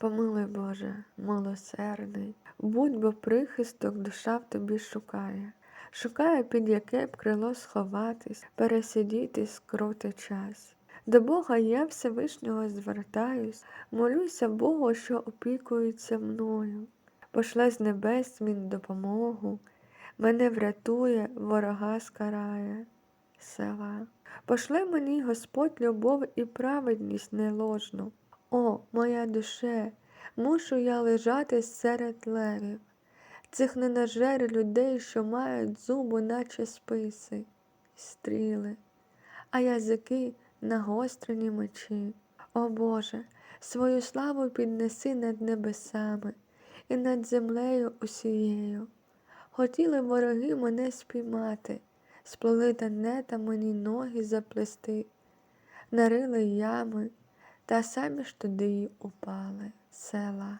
Помилуй, Боже, милосердний, будь бо прихисток душа в тобі шукає, шукає, під яке б крило сховатись, пересидіти скрути час. До Бога я Всевишнього звертаюсь, молюся Богу, що опікується мною. Пошле з небес він допомогу, мене врятує, ворога скарає. Села. Пошле мені Господь любов і праведність неложну. О, моя душе, мушу я лежати серед левів, цих ненажер людей, що мають зуби, наче списи, стріли, а язики нагострені мечі. О Боже, свою славу піднеси над небесами і над землею усією. Хотіли вороги мене спіймати, сплели та мені ноги заплести, нарили ями, та самі ж туди упали села.